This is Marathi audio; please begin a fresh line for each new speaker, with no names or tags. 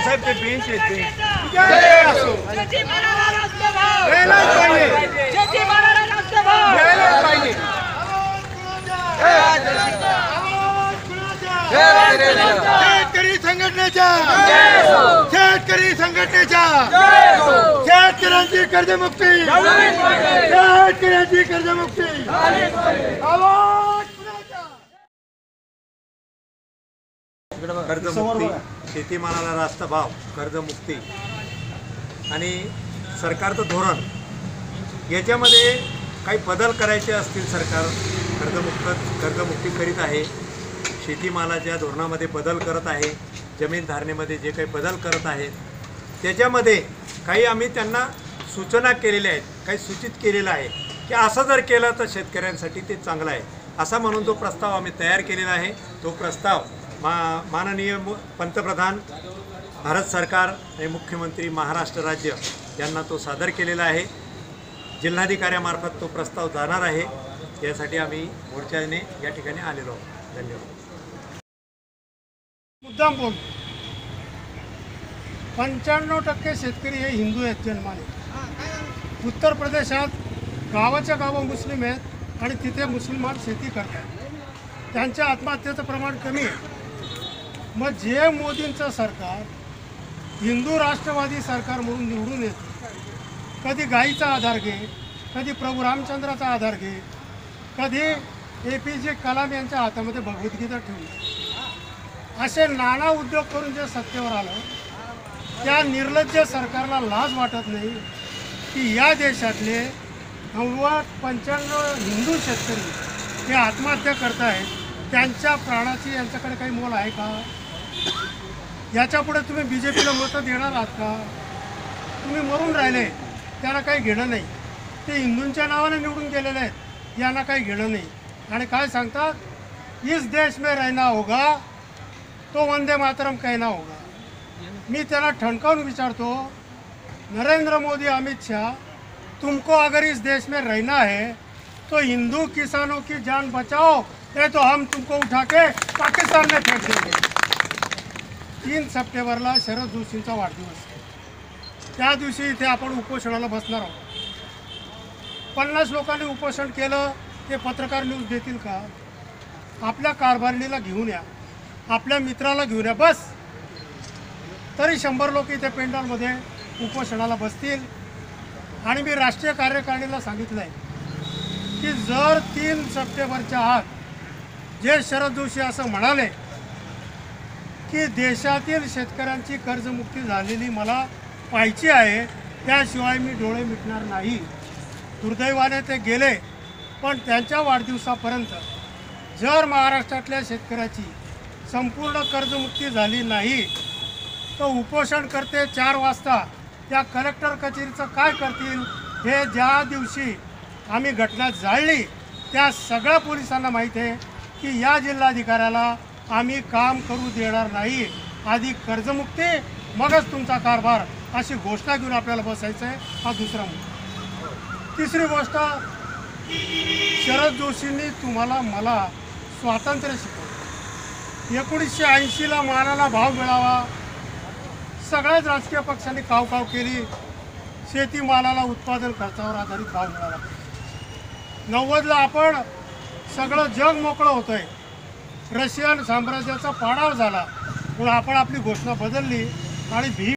साहेब ते
बेंच येते शेतकरी संघटनेच्या शेतकरी संघटनेच्या शेतकऱ्यांची कर्जमुक्ती शेतकऱ्यांची कर्जमुक्ती?
कर्जमुक्ती शेतीमालाला रास्त भाव कर्जमुक्ती आणि सरकारचं धोरण याच्यामध्ये काही बदल करायचे असतील सरकार कर्जमुक्त कर्जमुक्ती करीत आहे शेतीमालाच्या धोरणामध्ये बदल करत आहे जमीन धारणेमध्ये जे काही बदल करत आहेत त्याच्यामध्ये काही आम्ही त्यांना सूचना केलेल्या आहेत काही सूचित केलेलं आहे की असं जर केलं तर शेतकऱ्यांसाठी ते चांगलं आहे. असा म्हणून तो प्रस्ताव आम्ही तयार केलेला आहे. तो प्रस्ताव मा माननीय पंतप्रधान भारत सरकार आणि मुख्यमंत्री महाराष्ट्र राज्य यांना तो सादर केलेला आहे. जिल्हाधिकाऱ्यामार्फत तो प्रस्ताव जाणार आहे. यासाठी आम्ही मोर्चाने या ठिकाणी आलेलो आहोत. धन्यवाद.
मुद्दाम बोल पंच्याण्णव टक्के शेतकरी हे हिंदू आहेत जन्माने. उत्तर प्रदेशात गावाच्या गावं मुस्लिम आहेत आणि तिथे मुसलमान शेती करतात. त्यांच्या आत्महत्येचं प्रमाण कमी आहे. मग जे मोदींचं सरकार हिंदू राष्ट्रवादी सरकार म्हणून निवडून येतं कधी गाईचा आधार घे कधी प्रभू रामचंद्राचा आधार घे कधी ए पी जे कलाम यांच्या हातामध्ये भगवद्गीता ठेवली असे नाना उद्योग करून जे सत्तेवर आलं त्या निर्लज्ज सरकारला लाज वाटत नाही की या देशातले नव्वद पंच्याण्णव हिंदू शेतकरी हे आत्महत्या करत आहेत त्यांच्या प्राणाची यांच्याकडे काही मोल आहे का? याच्यापुढे तुम्ही बी जे पीला मतं देणार आहात का? तुम्ही मरून राहिले त्यांना काही घेणं नाही. ते हिंदूंच्या नावाने निवडून गेलेले आहेत यांना काही घेणं नाही. आणि काय सांगतात? इस देश में रहना होगा तो वंदे मातरम कहना होगा। मी त्यांना ठणकावून विचारतो नरेंद्र मोदी अमित शाह तुमको अगर इस देश में रहना है तो हिंदू किसानों की जान बचाओ नहीं तो हम तुमको उठा के पाकिस्तान में फेंक देंगे। तीन सप्टेंबरला शरद जोशींचा वाढदिवस आहे. त्या दिवशी इथे आपण उपोषणाला बसणार आहोत। पन्नास लोकांनी उपोषण केलं ते पत्रकार न्यूज देतील का? आपल्या कारभारणीला घेऊन या। आपल्या मित्राला घेऊन या बस. तरी शंभर लोक इथे पेंडॉलमध्ये उपोषणाला बसतील. आणि मी राष्ट्रीय कार्यकारिणीला सांगितलं आहे की जर तीन सप्टेंबरच्या आत जे शरद जोशी असं म्हणाले की देशातील शेतकऱ्यांची कर्जमुक्ती झालेली मला पाहिजे आहे त्याशिवाय मी डोळे मिटणार नाही. दुर्दैवाने ते गेले पण त्यांच्या वाढदिवसापर्यंत जर महाराष्ट्रातल्या शेतकऱ्याची संपूर्ण कर्जमुक्ती झाली नाही. तर उपोषण करते चार वाजता त्या कलेक्टर कचेरीचं काय करतील हे ज्या दिवशी आम्ही घटना जाळली त्या सगळ्या पोलिसांना माहीत आहे की या जिल्हाधिकाऱ्याला आम्ही काम करू देणार नाही. आधी कर्जमुक्ती मगच तुमचा कारभार अशी घोषणा घेऊन आपल्याला बसायचं आहे. हा दुसरा मुद्दा. तिसरी गोष्ट शरद जोशींनी तुम्हाला मला स्वातंत्र्य शिकवलं. एकोणीसशे ऐंशीला मालाला भाव मिळावा. सगळ्याच राजकीय पक्षांनी कावकाव केली. शेतीमालाला उत्पादन खर्चावर आधारित भाव मिळाला. नव्वदला आपण सगळं जग मोकळं होतं आहे रशियन साम्राज्याचा पाडाव झाला. म्हणून आपण आपली घोषणा बदलली आणि भी